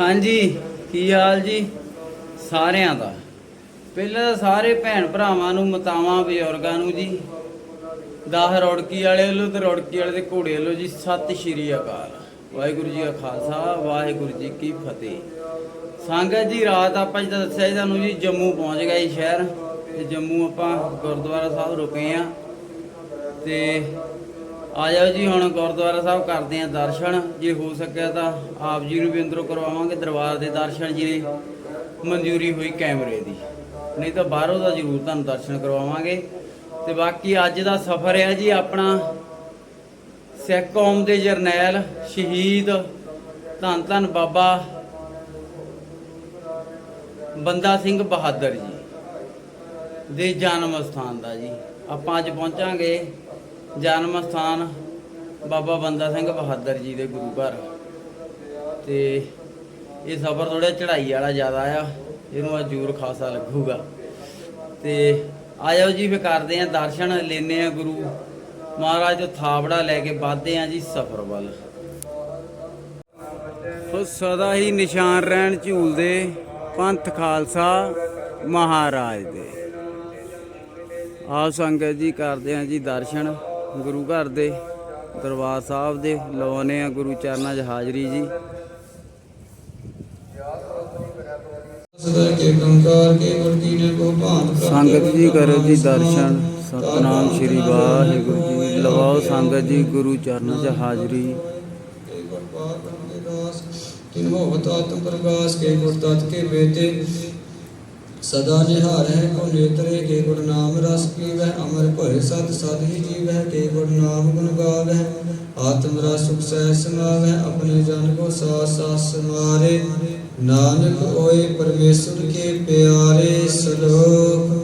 ਹਾਂਜੀ, ਕੀ ਹਾਲ ਜੀ? ਸਾਰਿਆਂ ਦਾ। ਪਹਿਲਾਂ ਤਾਂ ਸਾਰੇ ਭੈਣ ਭਰਾਵਾਂ ਨੂੰ, ਮਤਾਵਾਂ, ਬਜ਼ੁਰਗਾਂ ਨੂੰ ਜੀ ਦਾਹ ਰੌੜਕੀ ਵਾਲੇ ਵੱਲੋਂ ਤੇ ਰੌੜਕੀ ਵਾਲੇ ਦੇ ਘੋੜੇ ਵੱਲੋਂ ਜੀ, ਸਤਿ ਸ਼੍ਰੀ ਅਕਾਲ। ਵਾਹਿਗੁਰੂ ਜੀ ਕਾ ਖਾਲਸਾ, ਵਾਹਿਗੁਰੂ ਜੀ ਕੀ ਫਤਿਹ। ਸੰਗਤ ਜੀ, ਰਾਤ ਆਪਾਂ ਜਿੱਦਾਂ ਦੱਸਿਆ ਜੀ, ਤੁਹਾਨੂੰ ਜੀ ਜੰਮੂ ਪਹੁੰਚ ਗਏ ਜੀ ਸ਼ਹਿਰ। ਤੇ ਜੰਮੂ ਆਪਾਂ ਗੁਰਦੁਆਰਾ ਸਾਹਿਬ ਰੁਕੇ ਆ ਤੇ ਆ ਜਾਓ ਜੀ, ਹੁਣ ਗੁਰਦੁਆਰਾ ਸਾਹਿਬ ਕਰਦੇ ਆ ਦਰਸ਼ਨ। ਜੇ ਹੋ ਸਕਿਆ ਤਾਂ ਆਪ ਜੀ ਨੂੰ ਵੀ ਅੰਦਰੋਂ ਕਰਵਾਵਾਂਗੇ, ਦਰਬਾਰ ਦੇ ਦਰਸ਼ਨ ਜਿਹਨੇ ਮਨਜ਼ੂਰੀ ਹੋਈ ਕੈਮਰੇ ਦੀ। ਨਹੀਂ ਤਾਂ ਬਾਹਰੋਂ ਦਾ ਜ਼ਰੂਰ ਤੁਹਾਨੂੰ ਦਰਸ਼ਨ ਕਰਵਾਵਾਂਗੇ। ਤੇ ਬਾਕੀ ਅੱਜ ਦਾ ਸਫ਼ਰ ਹੈ ਜੀ ਆਪਣਾ ਸਿੱਖ ਕੌਮ ਦੇ ਜਰਨੈਲ ਸ਼ਹੀਦ ਧੰਨ ਧੰਨ ਬਾਬਾ ਬੰਦਾ ਸਿੰਘ ਬਹਾਦਰ ਜੀ ਦੇ ਜਨਮ ਸਥਾਨ ਦਾ ਜੀ। ਆਪਾਂ ਅੱਜ ਪਹੁੰਚਾਂਗੇ ਜਨਮ ਸਥਾਨ ਬਾਬਾ ਬੰਦਾ ਸਿੰਘ ਬਹਾਦਰ ਜੀ ਦੇ ਗੁਰੂ ਘਰ। ਤੇ ਇਹ ਸਫ਼ਰ ਥੋੜਾ ਚੜ੍ਹਾਈ ਵਾਲਾ ਜ਼ਿਆਦਾ ਆ, ਇਹਨੂੰ ਅੱਜ ਜ਼ੋਰ ਖਾਸਾ ਲੱਗੂਗਾ। ਤੇ ਆਇਓ ਜੀ ਫੇ ਕਰਦੇ ਆ ਦਰਸ਼ਨ ਲੈਨੇ ਆ ਗੁਰੂ। ਮਹਾਰਾਜ ਤੋਂ ਥਾਪੜਾ ਲੈ ਕੇ ਵੱਧਦੇ ਆ ਜੀ ਸਫ਼ਰ ਵੱਲ। ਉਹ ਸਦਾ ਹੀ ਨਿਸ਼ਾਨ ਰਹਿਣ ਝੂਲਦੇ ਪੰਥ ਖਾਲਸਾ ਮਹਾਰਾਜ ਦੇ। ਆਓ ਸੰਗਤ ਜੀ, ਕਰਦੇ ਆ ਜੀ ਦਰਸ਼ਨ। ਗੁਰੂ ਘਰ ਦੇ ਦਰਬਾਰ ਸਾਹਿਬ ਦੇ ਲਵਾਉਨੇ ਆ ਗੁਰੂ ਚਰਨਾਂ 'ਚ ਹਾਜ਼ਰੀ ਜੀ। ਸੰਗਤ ਜੀ ਕਰੋ ਜੀ ਦਰਸ਼ਨ ਸਤਨਾਮ ਸ੍ਰੀ ਵਾਹਿਗੁਰੂ ਜੀ। ਲਵਾਓ ਸੰਗਤ ਜੀ ਗੁਰੂ ਚਰਨਾਂ 'ਚ ਹਾਜ਼ਰੀ। ਤਿਨ ਹੋਵਤ ਆਤਮ ਪ੍ਰਕਾਸ਼ ਕੇ ਗੁਰ ਤਤ ਕੇ ਬੇਤੇ ਸਦਾ ਨਿਹਾਰ ਹੈ ਕੋ ਨੇਤਰੇ ਕੇ ਗੁਰ ਨਾਮ ਰਸ ਪੀਵੈ, ਅਮਰ ਭਰੇ ਸਤ ਸਦ ਹੀ ਜੀਵੈ, ਕੇ ਗੁਰ ਨਾਮ ਗੁਣ ਗਾਵੈ। ਆਤਮ ਰਸ ਸੁਖ ਸਹਿ ਸਮਾਵੈ, ਆਪਣੇ ਜਨ ਕੋ ਸਾਸ ਸਾਸ ਸਮਾਰੇ। ਨਾਨਕ ਓਏ ਪਰਮੇਸ਼ਰ ਕੇ ਪਿਆਰੇ ਸਲੋਕ,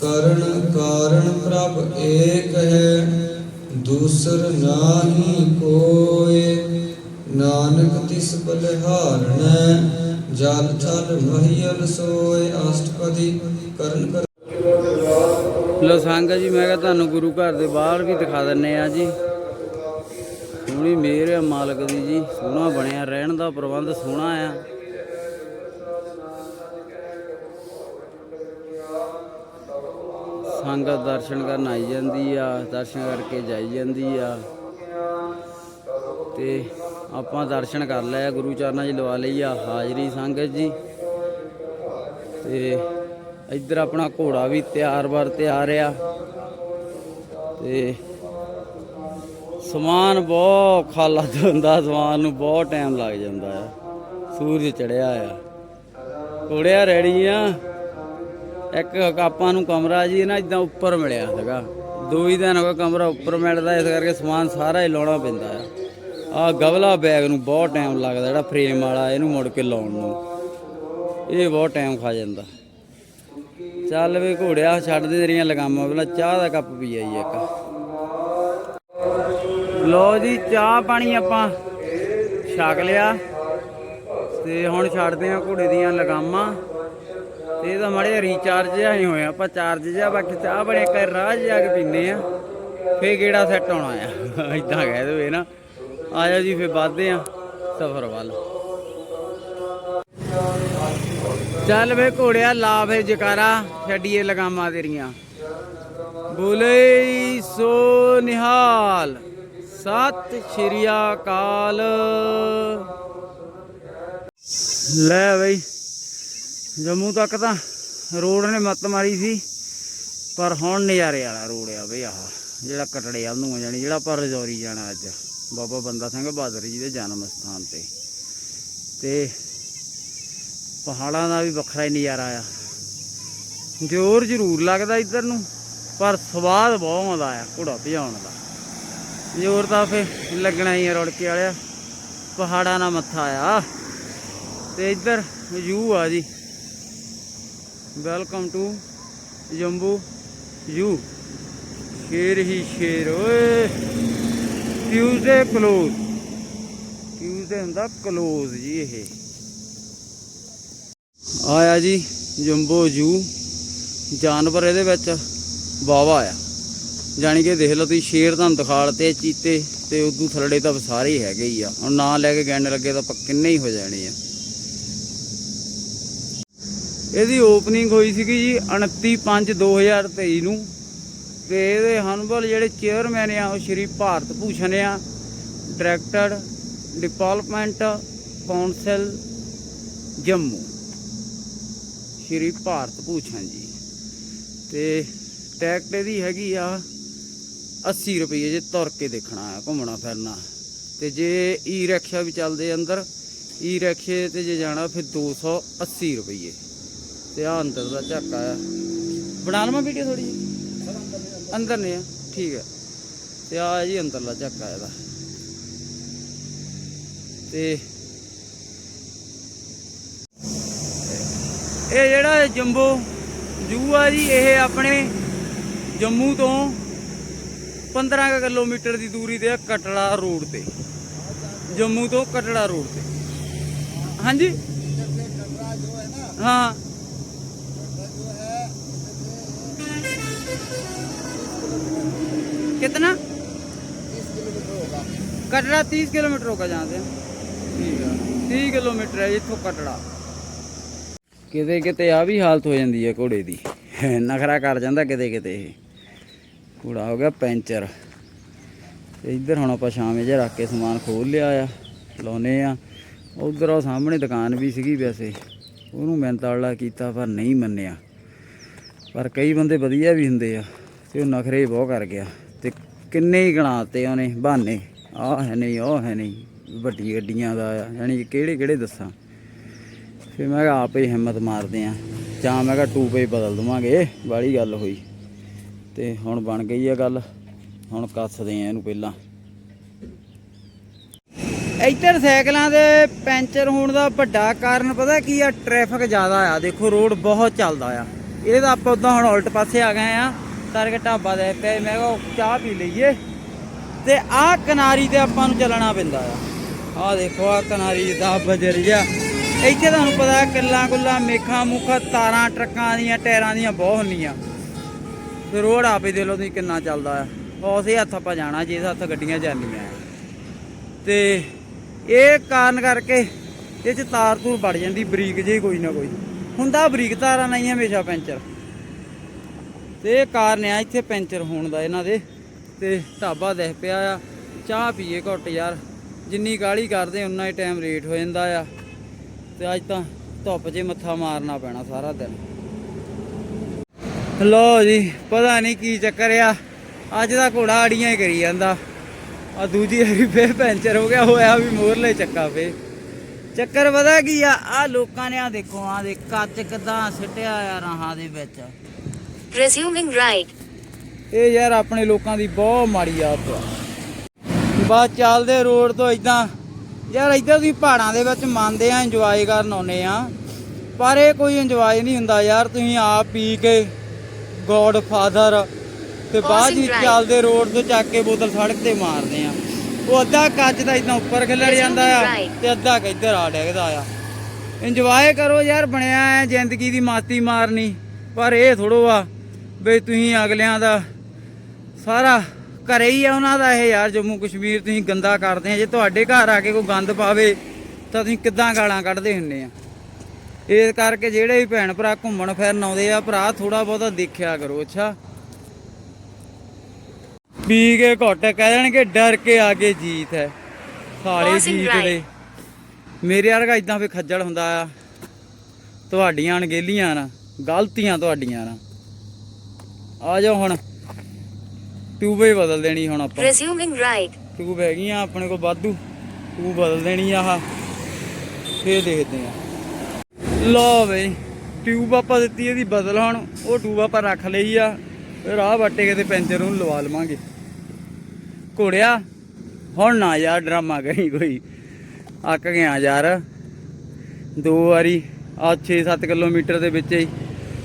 ਕਰਨ ਕਾਰਨ ਪ੍ਰਭ ਏਕ ਹੈ, ਦੂਸਰ ਨਾਹੀ ਕੋਏ। ਨਾਨਕ ਤਿਸ ਬਲਿਹਾਰਣੈ ਜਲ ਥਲ ਮਹੀਲ ਸੋਏ ਅਸ਼ਟਪਦੀ ਕਰਨ ਕਰ ਲੋ ਸੰਗਤ ਜੀ, ਮੈਂ ਕਿਹਾ ਤੁਹਾਨੂੰ ਗੁਰੂ ਘਰ ਦੇ ਬਾਹਰ ਵੀ ਦਿਖਾ ਦਿੰਨੇ ਆ ਜੀ। ਸੋਹਣੀ ਮਿਹਰ ਹੈ ਮਾਲਕ ਦੀ ਜੀ, ਸੋਹਣਾ ਬਣਿਆ, ਰਹਿਣ ਦਾ ਪ੍ਰਬੰਧ ਸੋਹਣਾ ਆ। ਸੰਗਤ ਦਰਸ਼ਨ ਕਰਨ ਆਈ ਜਾਂਦੀ ਆ, ਦਰਸ਼ਨ ਕਰਕੇ ਜਾਈ ਜਾਂਦੀ ਆ। ਤੇ ਆਪਾਂ ਦਰਸ਼ਨ ਕਰ ਲਏ, ਗੁਰੂ ਚਰਨਾਂ 'ਚ ਲਵਾ ਲਈ ਆ ਹਾਜ਼ਰੀ ਸੰਗਤ ਜੀ। ਤੇ ਇੱਧਰ ਆਪਣਾ ਘੋੜਾ ਵੀ ਤਿਆਰ ਬਰ ਤਿਆਰ ਆ। ਤੇ ਸਮਾਨ ਬਹੁਤ ਖਾਲਾ ਹੁੰਦਾ ਸਮਾਨ ਨੂੰ ਬਹੁਤ ਟਾਈਮ ਲੱਗ ਜਾਂਦਾ ਆ। ਸੂਰਜ ਚੜਿਆ ਆ। ਘੋੜਿਆ ਰੈਡੀ ਆ। ਇੱਕ ਆਪਾਂ ਨੂੰ ਕਮਰਾ ਜੀ ਨਾ ਇਦਾਂ ਉੱਪਰ ਮਿਲਿਆ ਸੀਗਾ। ਦੋ ਹੀ ਦਿਨ ਹੋ ਕਮਰਾ ਉੱਪਰ ਮਿਲਦਾ, ਇਸ ਕਰਕੇ ਸਮਾਨ ਸਾਰਾ ਹੀ ਲਾਉਣਾ ਪੈਂਦਾ ਆ। ਆ ਗਵਲਾ ਬੈਗ ਨੂੰ ਬਹੁਤ ਟਾਈਮ ਲੱਗਦਾ, ਜਿਹੜਾ ਫਰੇਮ ਵਾਲਾ, ਇਹਨੂੰ ਮੁੜ ਕੇ ਲਾਉਣ ਨੂੰ। ਇਹ ਬਹੁਤ ਟਾਈਮ ਖਾ ਜਾਂਦਾ। ਚੱਲ ਵੇ ਘੋੜਿਆ, ਛੱਡ ਦੇ ਤੇਰੀਆਂ ਲਗਾਮਾਂ ਪਹਿਲਾਂ ਚਾਹ ਦਾ ਕੱਪ ਪੀ ਆਈ ਇੱਕ। ਲੋ ਜੀ, ਚਾਹ ਪਾਣੀ ਆਪਾਂ ਛਕ ਲਿਆ। ਤੇ ਹੁਣ ਛੱਡਦੇ ਆ ਘੋੜੇ ਦੀਆਂ ਲਗਾਮਾਂ ਤੇ ਇਹਦਾ ਮਾੜੇ ਰੀਚਾਰਜ ਜਿਹਾ ਹੀ ਹੋਇਆ। ਆਪਾਂ ਚਾਰਜ ਜਿਹਾ, ਬਾਕੀ ਚਾਹ ਬਣੇ ਕਰ ਰਾਹ 'ਚ ਜਾ ਕੇ ਪੀਨੇ ਆ ਫੇਰ ਕਿਹੜਾ ਸੈੱਟ ਹੋਣਾ ਆ? ਇਦਾਂ ਕਹਿ ਦੇਵੇ ਨਾ। ਆਇਆ ਜੀ, ਫੇਰ ਵੱਧਦੇ ਆ ਸਫ਼ਰ ਵੱਲ। ਚੱਲ ਵੇ ਘੋੜਿਆ, ਲਾ ਫੇ ਜਕਾਰਾ, ਛੱਡੀਏ ਲਗਾਮਾਂ ਤੇਰੀਆਂ। ਬੋਲੇ ਸੋ ਨਿਹਾਲ, ਸਤਿ ਸ਼੍ਰੀ ਅਕਾਲ। ਲੈ ਬਈ, ਜੰਮੂ ਤੱਕ ਤਾਂ ਰੋਡ ਨੇ ਮੱਤ ਮਾਰੀ ਸੀ। ਪਰ ਹੁਣ ਨਜ਼ਾਰੇ ਵਾਲਾ ਰੋਡ ਆ ਬਈ ਆਹ, ਜਿਹੜਾ ਕਟੜੇ ਵੱਲ ਨੂੰ ਜਾਣੀ, ਜਿਹੜਾ ਆਪਾਂ ਰਜੌਰੀ ਜਾਣਾ ਅੱਜ। ਬਾਬਾ ਬੰਦਾ ਸਿੰਘ ਬਹਾਦਰ ਜੀ ਦੇ ਜਨਮ ਸਥਾਨ ਤੇ। ਤੇ ਪਹਾੜਾਂ ਦਾ ਵੀ ਵੱਖਰਾ ਹੀ ਨਜ਼ਾਰਾ ਆ। ਜ਼ੋਰ ਜ਼ਰੂਰ ਲੱਗਦਾ ਇੱਧਰ ਨੂੰ, ਪਰ ਸਵਾਦ ਬਹੁਤ ਆਉਂਦਾ ਆ, ਘੋੜਾ ਭਜਾਉਣ ਦਾ। ਜ਼ੋਰ ਤਾਂ ਫੇ ਲੱਗਣਾ ਹੀ ਆ ਰੁੜਕੇ ਵਾਲਿਆ। ਪਹਾੜਾਂ ਦਾ ਮੱਥਾ ਆ। ਤੇ ਇੱਧਰ ਜ਼ੂ ਆ ਜੀ। Welcome to ਜੰਬੂ। ਯੂ। ਸ਼ੇਰ ਹੀ ਸ਼ੇਰ, ਓਏ। ਟਿਊਜ਼ਡੇ ਕਲੋਜ਼ ਟਿਊਜ਼ਡੇ ਹੁੰਦਾ ਕਲੋਜ਼ ਜੀ ਇਹ। ਆਇਆ ਜੀ ਜੰਬੋ ਜੂ ਜਾਨਵਰ ਇਹਦੇ ਵਿੱਚ ਵਾਵਾ ਆ। ਜਾਣੀ ਕਿ ਦੇਖ ਲਓ ਤੁਸੀਂ, ਸ਼ੇਰ ਤੁਹਾਨੂੰ ਦਿਖਾਲ ਤੇ ਚੀਤੇ ਤੇ ਉਦੋਂ ਥੱਲੇ ਤਾਂ ਸਾਰੇ ਹੈਗੇ ਹੀ ਆ। ਹੁਣ ਨਾਂ ਲੈ ਕੇ ਗਿਣ ਲੱਗੇ ਤਾਂ ਆਪਾਂ ਕਿੰਨੇ ਹੀ ਹੋ ਜਾਣੇ ਆ। ਇਹਦੀ ਓਪਨਿੰਗ ਹੋਈ ਸੀਗੀ ਜੀ 29/5/2023 ਨੂੰ। ਤੇ ਇਹਦੇ ਹਨਬਲ ਜਿਹੜੇ ਚੇਅਰਮੈਨ ਆ, ਉਹ ਸ਼੍ਰੀ ਭਾਰਤ ਭੂਸ਼ਣ ਆ। Director development council Jammu. Shri Bharat Bhushan ji. ਤੇ ਟਿਕਟ ਇਹਦੀ ਹੈਗੀ ਆ 80 ਰੁਪਏ ਜੇ ਤੁਰ ਕੇ ਦੇਖਣਾ ਆ, ਘੁੰਮਣਾ ਫਿਰਨਾ। ਤੇ ਜੇ ਈ ਰਿਕਸ਼ਾ ਵੀ ਚੱਲਦੇ ਅੰਦਰ ਈ ਰਿਕਸ਼ੇ ਤੇ ਜੇ ਜਾਣਾ ਫਿਰ 280 ਰੁਪਏ ਤੇ ਆ ਅੰਦਰ ਦਾ ਝਾਕਾ ਆ। ਬਣਾ ਲਵਾਂ ਵੀਡੀਓ ਥੋੜੀ ਜਿਹੀ? ਅੰਦਰ ਨੇ ਆ। ਠੀਕ ਹੈ ਤੇ ਆ ਜੀ ਅੰਦਰਲਾ ਝਾਕਾ ਇਹਦਾ। ਤੇ ਇਹ ਜਿਹੜਾ ਜੰਬੋ ਜੂ ਆ ਜੀ, ਇਹ ਆਪਣੇ ਜੰਮੂ ਤੋਂ 15 ਕਿਲੋਮੀਟਰ ਦੀ ਦੂਰੀ ਤੇ ਕਟੜਾ ਰੋਡ ਤੇ। ਜੰਮੂ ਤੋਂ ਕਟੜਾ ਰੋਡ ਤੇ। ਹਾਂਜੀ? ਹਾਂ। कितना कटरा तीस किलोमीटर होगा जहाँ से ਠੀਕ ਆ 30 ਕਿਲੋਮੀਟਰ ਹੈ ਇੱਥੋਂ ਕਟੜਾ ਕਿਤੇ ਕਿਤੇ ਆ ਵੀ ਹਾਲਤ ਹੋ ਜਾਂਦੀ ਹੈ ਘੋੜੇ ਦੀ ਨਖਰਾ ਕਰ ਜਾਂਦਾ ਕਿਤੇ ਕਿਤੇ ਇਹ ਘੋੜਾ ਹੋ ਗਿਆ ਪੈਂਚਰ ਤੇ ਇੱਧਰ ਹੁਣ ਆਪਾਂ ਛਾਵੇਂ ਜਿਹਾ ਰੱਖ ਕੇ ਸਮਾਨ ਖੋਲ ਲਿਆ ਆ ਲਾਉਨੇ ਆ ਉਧਰ ਉਹ ਸਾਹਮਣੇ ਦੁਕਾਨ ਵੀ ਸੀਗੀ ਵੈਸੇ ਉਹਨੂੰ ਮੈਂ ਤਾਲਾ ਕੀਤਾ ਪਰ ਨਹੀਂ ਮੰਨਿਆ ਪਰ ਕਈ ਬੰਦੇ ਵਧੀਆ ਵੀ ਹੁੰਦੇ ਆ ਤੇ ਉਹ ਨਖਰੇ ਬਹੁਤ ਕਰ ਗਿਆ ਤੇ ਕਿੰਨੇ ਹੀ ਗਣਾਤੇ ਉਹਨੇ ਬਹਾਨੇ, ਆਹ ਹੈ ਨਹੀਂ, ਉਹ ਹੈ ਨਹੀਂ, ਵੱਡੀ ਗੱਡੀਆਂ ਦਾ ਆ ਯਾਨੀ ਕਿਹੜੇ ਕਿਹੜੇ ਦੱਸਾਂ। ਫਿਰ ਮੈਂ ਕਿਹਾ ਆਪੇ ਹੀ ਹਿੰਮਤ ਮਾਰਦੇ ਆ, ਜਾਂ ਮੈਂ ਕਿਹਾ ਟੂ ਪੇ ਬਦਲ ਦਵਾਂਗੇ, ਵਾਲੀ ਗੱਲ ਹੋਈ। ਤੇ ਹੁਣ ਬਣ ਗਈ ਆ ਗੱਲ, ਹੁਣ ਕੱਸਦੇ ਆ ਇਹਨੂੰ ਪਹਿਲਾਂ। ਇੱਧਰ ਸਾਈਕਲਾਂ ਦੇ ਪੈਂਚਰ ਹੋਣ ਦਾ ਵੱਡਾ ਕਾਰਨ ਪਤਾ ਕੀ ਆ? ਟ੍ਰੈਫਿਕ ਜ਼ਿਆਦਾ ਆ। ਦੇਖੋ, ਰੋਡ ਬਹੁਤ ਚੱਲਦਾ ਆ। ਇਹ ਤਾਂ ਆਪਾਂ ਉਦਾਂ ਹੁਣ ਉਲਟ ਪਾਸੇ ਆ ਗਏ ਆ। ਕਰਕੇ ਢਾਬਾ ਦੇ ਪਏ ਮੈਂ ਕਿਹਾ ਚਾਹ ਪੀ ਲਈਏ। ਤੇ ਆਹ ਕਿਨਾਰੀ ਤੇ ਆਪਾਂ ਨੂੰ ਚੱਲਣਾ ਪੈਂਦਾ ਆ। ਆਹ ਦੇਖੋ, ਆਹ ਕਿਨਾਰੀ ਦਾ ਬਜਰ ਇੱਥੇ ਤੁਹਾਨੂੰ ਪਤਾ ਕਿੱਲਾ ਕੁੱਲਾ ਮੇਖਾਂ, ਮੁਖਾਂ, ਤਾਰਾਂ, ਟਰੱਕਾਂ ਦੀਆਂ, ਟਾਇਰਾਂ ਦੀਆਂ ਬਹੁਤ ਹੁੰਦੀਆਂ। ਤੇ ਰੋਡ ਆਪੇ ਦੇ ਲੋ ਤੁਸੀਂ ਕਿੰਨਾ ਚੱਲਦਾ ਆ। ਉਸੇ ਹੱਥ ਆਪਾਂ ਜਾਣਾ ਜਿਸ ਹੱਥ ਗੱਡੀਆਂ ਜਾਂਦੀਆਂ ਤੇ ਇਹ ਕਾਰਨ ਕਰਕੇ ਇਹ ਚ ਤਾਰ ਤੂਰ ਵੜ ਜਾਂਦੀ, ਬਰੀਕ ਜੇ ਕੋਈ ਨਾ ਕੋਈ। ਹੁੰਦਾ ਬਰੀਕ ਤਾਰਾਂ ਨਹੀਂ, ਹਮੇਸ਼ਾ ਪੈਂਚਰ। ਤੇ ਇਹ ਕਾਰਨ ਆ ਇੱਥੇ ਪੈਂਚਰ ਹੋਣ ਦਾ ਇਹਨਾਂ ਦੇ ਤੇ ਢਾਬਾ ਦੇਖ ਪਿਆ ਆ। ਚਾਹ ਪੀਏ ਘੁੱਟ ਯਾਰ। ਜਿੰਨੀ ਕਾਲੀ ਕਰਦੇ ਉਨਾ ਹੀ ਟਾਈਮ ਲੇਟ ਹੋ ਜਾਂਦਾ ਆ। ਤੇ ਅੱਜ ਤਾਂ ਧੁੱਪ 'ਚ ਮੱਥਾ ਮਾਰਨਾ ਪੈਣਾ ਸਾਰਾ ਦਿਨ। ਲੋ ਜੀ, ਪਤਾ ਨਹੀਂ ਕੀ ਚੱਕਰ ਆ। ਅੱਜ ਦਾ ਘੋੜਾ ਆੜੀਆਂ ਹੀ ਕਰੀ ਜਾਂਦਾ। ਆ ਦੂਜੀ ਵਾਰੀ ਫੇਰ ਪੈਂਚਰ ਹੋ ਗਿਆ, ਹੋਇਆ ਵੀ ਮੋਰਲੇ ਚੱਕਾ ਫੇ ਚੱਕਰ ਪਤਾ ਕੀ ਆ? ਆ ਲੋਕਾਂ ਨੇ ਆ ਦੇਖੋ, ਆ ਦੇ ਕੱਚ ਕਿਦਾਂ ਸਿੱਟਿਆ ਆ ਰਾਹਾਂ ਦੇ ਵਿੱਚ। Resuming right. ਇਹ ਯਾਰ ਆਪਣੇ ਲੋਕਾਂ ਦੀ ਬਹੁਤ ਮਾੜੀ ਆਦਤ ਆ ਬਸ ਚੱਲਦੇ ਰੋਡ ਤੋਂ ਇਦਾਂ ਯਾਰ ਇੱਧਰ ਤੁਸੀਂ ਪਹਾੜਾਂ ਦੇ ਵਿੱਚ ਮੰਨਦੇ ਆ ਇੰਜੋਏ ਕਰਨ ਆਉਨੇ ਆ ਪਰ ਇਹ ਕੋਈ ਇੰਜੋਏ ਨਹੀਂ ਹੁੰਦਾ ਯਾਰ ਤੁਸੀਂ ਆਪ ਪੀ ਕੇ ਗੋਡ ਫਾਦਰ ਤੇ ਬਾਅਦ ਵਿੱਚ. ਚੱਲਦੇ ਰੋਡ ਤੋਂ ਚੱਕ ਕੇ ਬੋਤਲ ਸੜਕ ਤੇ ਮਾਰਦੇ ਆ ਉਹ ਅੱਧਾ ਕੱਚ ਦਾ ਇਦਾਂ ਉੱਪਰ ਖਿਲੜ ਜਾਂਦਾ ਆ. ਤੇ ਅੱਧਾ ਕੁ ਇੱਧਰ ਆ ਡਿੱਗਦਾ ਆ ਇੰਜੋਏ ਕਰੋ ਯਾਰ ਬਣਿਆ ਐ ਜ਼ਿੰਦਗੀ ਦੀ ਮਾਤੀ ਮਾਰਨੀ ਪਰ ਇਹ ਥੋੜੋ ਆ ਬਈ ਤੁਸੀਂ ਅਗਲਿਆਂ ਦਾ ਸਾਰਾ ਘਰੇ ਹੀ ਆ ਉਹਨਾਂ ਦਾ ਇਹ ਯਾਰ ਜੰਮੂ ਕਸ਼ਮੀਰ ਤੁਸੀਂ ਗੰਦਾ ਕਰਦੇ ਆ। ਜੇ ਤੁਹਾਡੇ ਘਰ ਆ ਕੇ ਕੋਈ ਗੰਦ ਪਾਵੇ ਤਾਂ ਤੁਸੀਂ ਕਿੱਦਾਂ ਗਾਲਾਂ ਕੱਢਦੇ ਹੁੰਨੇ ਆ? ਇਸ ਕਰਕੇ ਜਿਹੜੇ ਵੀ ਭੈਣ ਭਰਾ ਘੁੰਮਣ ਫਿਰਨ ਆਉਂਦੇ ਆ ਭਰਾ ਥੋੜਾ ਬਹੁਤਾ ਦੇਖਿਆ ਕਰੋ ਅੱਛਾ? ਪੀ ਕੇ ਘੁੱਟ ਕਹਿ ਦੇਣਗੇ ਡਰ ਕੇ ਆਗੇ ਜੀਤ ਹੈ। ਸਾਲੇ Crossing ਜੀਤ. ਦੇ। ਮੇਰੇ ਵਰਗਾ ਇਦਾਂ ਫੇ ਖੱਜਲ ਹੁੰਦਾ ਆ। ਤੁਹਾਡੀਆਂ ਅਣਗੇਲੀਆਂ ਨਾ ਗਲਤੀਆਂ ਤੁਹਾਡੀਆਂ ਨਾ। ਆ ਜਾਓ ਹੁਣ। ਟਿਊਬੇ ਬਦਲ ਦੇਣੀ ਹੁਣ ਆਪਾਂ। Resuming right. ਟਿਊਬ ਹੈਗੀਆਂ ਆਪਣੇ ਕੋਲ ਵਾਧੂ। ਟਿਊਬ ਬਦਲ ਦੇਣੀ ਆਹ। ਫੇਰ ਦੇਖਦੇ ਆ। ਲਓ ਬਈ ਟਿਊਬ ਆਪਾਂ ਦਿੱਤੀ ਇਹਦੀ ਬਦਲ ਹੁਣ। ਉਹ ਟਿਊਬ ਆਪਾਂ ਰੱਖ ਲਈ ਆ। ਰਾਹ ਵੱਟੇ ਕਿਤੇ ਪੈਂਚਰ ਨੂੰ ਲਵਾ ਲਵਾਂਗੇ। ਘੋੜਿਆ ਹੁਣ ਨਾ ਯਾਰ ਡਰਾਮਾ ਕਰੀ ਕੋਈ। ਅੱਕ ਗਿਆ ਯਾਰ। ਦੋ ਵਾਰੀ ਆ 6-7 ਕਿਲੋਮੀਟਰ ਦੇ ਵਿੱਚ ਹੀ।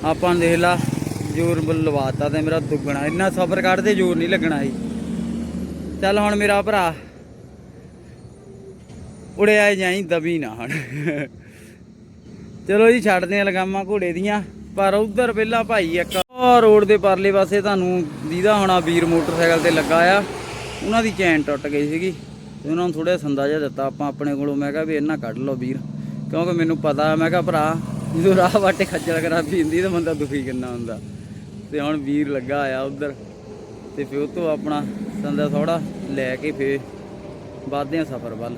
ਆਪਾਂ ਦੇਖ ਲਾ। ਜ਼ੋਰ ਬ- ਲਵਾਤਾ ਤੇ ਮੇਰਾ ਦੁੱਗਣਾ। ਇੰਨਾ ਸਫ਼ਰ ਕੱਢਦੇ ਜ਼ੋਰ ਨਹੀਂ ਲੱਗਣਾ ਸੀ। ਚੱਲ ਹੁਣ ਮੇਰਾ ਭਰਾ ਉੜਿਆ ਜਾਈ ਦਬੀ ਨਾ ਹਣ। ਚਲੋ ਜੀ, ਛੱਡਦੇ ਆ ਲਗਾਮਾਂ ਘੋੜੇ ਦੀਆਂ। ਪਰ ਉਧਰ ਪਹਿਲਾਂ ਭਾਈ ਇੱਕ ਰੋਡ ਦੇ ਪਰਲੇ ਪਾਸੇ ਤੁਹਾਨੂੰ ਦੀਦਾ ਹੋਣਾ ਵੀਰ ਮੋਟਰਸਾਈਕਲ ਤੇ ਲੱਗਾ ਆ। ਉਹਨਾਂ ਦੀ ਚੈਨ ਟੁੱਟ ਗਈ ਸੀਗੀ ਤੇ ਉਹਨਾਂ ਨੂੰ ਥੋੜਾ ਸੰਦਾ ਜਿਹਾ ਦਿੱਤਾ ਆਪਾਂ ਆਪਣੇ ਕੋਲੋਂ। ਮੈਂ ਕਿਹਾ ਵੀ ਇਹਨਾਂ ਕੱਢ ਲਓ ਵੀਰ, ਕਿਉਂਕਿ ਮੈਨੂੰ ਪਤਾ, ਮੈਂ ਕਿਹਾ ਭਰਾ, ਜਦੋਂ ਰਾਹ ਵਾਟੇ ਖੱਜਲ ਖਰਾਬੀ ਹੁੰਦੀ ਤਾਂ ਬੰਦਾ ਦੁਖੀ ਕਿੰਨਾ ਹੁੰਦਾ। ਤੇ ਹੁਣ ਵੀਰ ਲੱਗਾ ਆ ਉਧਰ ਤੇ ਫਿਰ ਉਹ ਤੋਂ ਆਪਣਾ ਸੰਦਾ ਥੋੜਾ ਲੈ ਕੇ ਫੇਰ ਵੱਧਦੇ ਆ ਸਫ਼ਰ ਵੱਲ।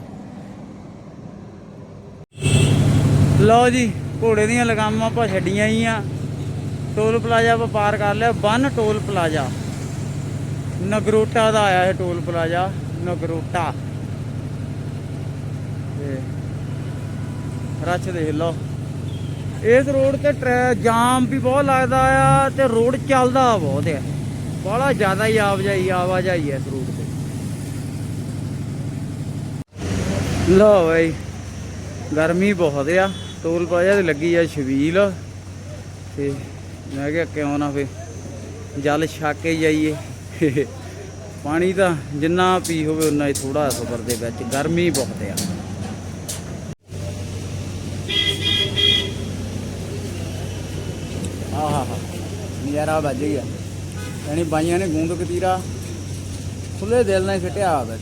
ਲਓ ਜੀ, ਘੋੜੇ ਦੀਆਂ ਲਗਾਮਾਂ ਆਪਾਂ ਛੱਡੀਆਂ ਹੀ ਆ। ਟੋਲ ਪਲਾਜ਼ਾ ਆਪਾਂ ਪਾਰ ਕਰ ਲਿਆ, ਬੰਨ ਟੋਲ ਪਲਾਜ਼ਾ। ਨਗਰੋਟਾ ਦਾ ਆਇਆ ਹੈ ਟੋਲ ਪਲਾਜ਼ਾ, ਨਗਰੋਟਾ। ਤੇ ਰੱਛ ਦੇਖ ਲਓ। ਇਸ ਰੋਡ ਤੇ ਟਰੈ ਜਾਮ ਵੀ ਬਹੁਤ ਲੱਗਦਾ ਆ ਤੇ ਰੋਡ ਚੱਲਦਾ ਬਹੁਤ ਆ। ਬੜਾ ਜ਼ਿਆਦਾ ਹੀ ਆਵਾਜਾਈ ਆਵਾਜਾਈ ਹੈ ਇਸ ਰੋਡ ਤੇ। ਲਓ ਬਈ, ਗਰਮੀ ਬਹੁਤ ਆ ਟੋਲ ਪਲਾਜ਼ਾ ਤੇ ਲੱਗੀ ਆ ਛਬੀਲ। ਤੇ ਮੈਂ ਕਿਹਾ ਕਿਉਂ ਨਾ ਫੇ ਜਲ ਛੱਕ ਕੇ ਜਾਈਏ। ਪਾਣੀ ਤਾਂ ਜਿੰਨਾ ਪੀ ਹੋਵੇ ਉਨਾ ਹੀ ਥੋੜਾ ਸਫਰ ਦੇ ਵਿੱਚ ਗਰਮੀ ਬਹੁਤ ਆ ਆਹਾ ਹਾ ਨਜ਼ਾਰਾ ਵੱਜ ਗਿਆ ਯਾਨੀ ਬਾਈਆਂ ਨੇ ਗੂੰਦ ਕਤੀਰਾ ਖੁੱਲੇ ਦਿਲ ਨਾਲ ਛਟਿਆ ਆ ਵਿੱਚ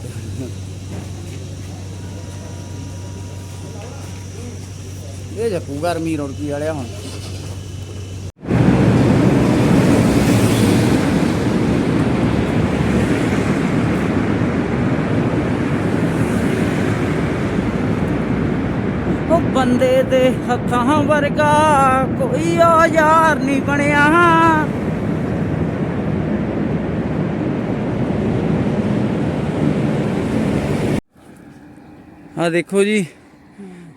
ਇਹ ਜੱਕੂ ਗਰਮੀ ਰੋੜਕੀ ਵਾਲਿਆ ਹੁਣ। ਬੰਦੇ ਦੇ ਹੱਥਾਂ ਵਰਗਾ ਕੋਈ ਉਹ ਯਾਰ ਨਹੀਂ ਬਣਿਆ ਆ ਦੇਖੋ ਜੀ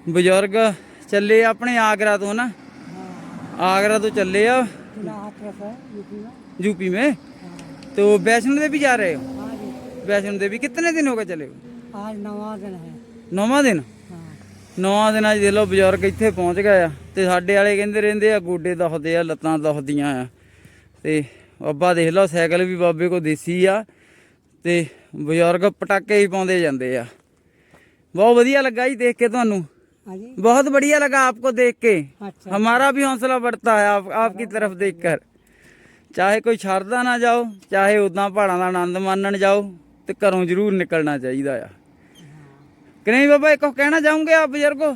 ਬਜ਼ੁਰਗ ਚੱਲੇ ਆਪਣੇ ਆਗਰਾ ਤੋਂ ਨਾ आगरा तो चल रहे हो यूपी में तो वैष्णो देवी जा रहे हो वैष्णो देवी कितने दिन हो गए चले हो आज नवा दिन है नौवा दिन 9 ਦਿਨਾਂ 'ਚ ਦੇ ਲੋ ਬਜ਼ੁਰਗ ਇੱਥੇ ਪਹੁੰਚ ਗਏ ਆ ਤੇ ਸਾਡੇ ਵਾਲੇ ਕਹਿੰਦੇ ਰਹਿੰਦੇ ਆ ਗੋਡੇ ਦੁਖਦੇ ਆ ਲੱਤਾਂ ਦੁਖਦੀਆਂ ਆ। ਤੇ ਅੱਬਾ ਦੇਖ ਲਓ ਸਾਈਕਲ ਵੀ ਬਾਬੇ ਕੋ ਦੇਸੀ ਆ ਤੇ ਬਜ਼ੁਰਗ ਪਟਾਕੇ ਹੀ ਪਾਉਂਦੇ ਜਾਂਦੇ ਆ। ਬਹੁਤ ਵਧੀਆ ਲੱਗਾ ਜੀ ਦੇਖ ਕੇ ਤੁਹਾਨੂੰ। ਬਹੁਤ ਵਧੀਆ बहुत बढ़िया लगा आपको देख ਹਮਾਰਾ ਵੀ ਹੌਸਲਾ भी हौसला ਆਪ ਆਪ ਕੀ ਤਰਫ ਦੇਖ देखकर ਚਾਹੇ ਕੋਈ ਛੱਡਦਾ ਨਾ ਜਾਓ ਚਾਹੇ ਉਦਾਂ ਪਹਾੜਾਂ ਦਾ ਆਨੰਦ ਮਾਨਣ ਜਾਓ ਤੇ ਘਰੋਂ ਜ਼ਰੂਰ ਨਿਕਲਣਾ ਚਾਹੀਦਾ ਆ। नहीं बाबा एक कहना चाहोगे आप बुज़ुर्ग को?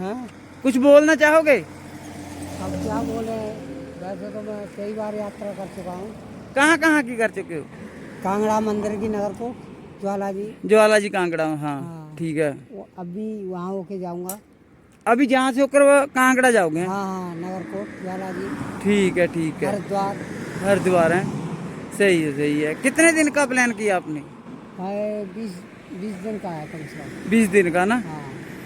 हाँ। कुछ बोलना चाहोगे? अब क्या बोले? वैसे तो मैं कई बार यात्रा कर चुका हूँ। कहाँ कहाँ की कर चुके हो? कांगड़ा मंदिर की नगर को ज्वाला जी ज्वाला जी कांगड़ा हाँ, हाँ ठीक है। अभी वहाँ होके जाऊँगा। अभी जहाँ से होकर कांगड़ा जाओगे? हाँ हाँ नगर को ज्वाला जी ठीक है ठीक है। हरिद्वार। हरिद्वार है। सही है सही है। कितने दिन का प्लान किया आपने? बीस बीस दिन का है कम से कम बीस दिन का ना हाँ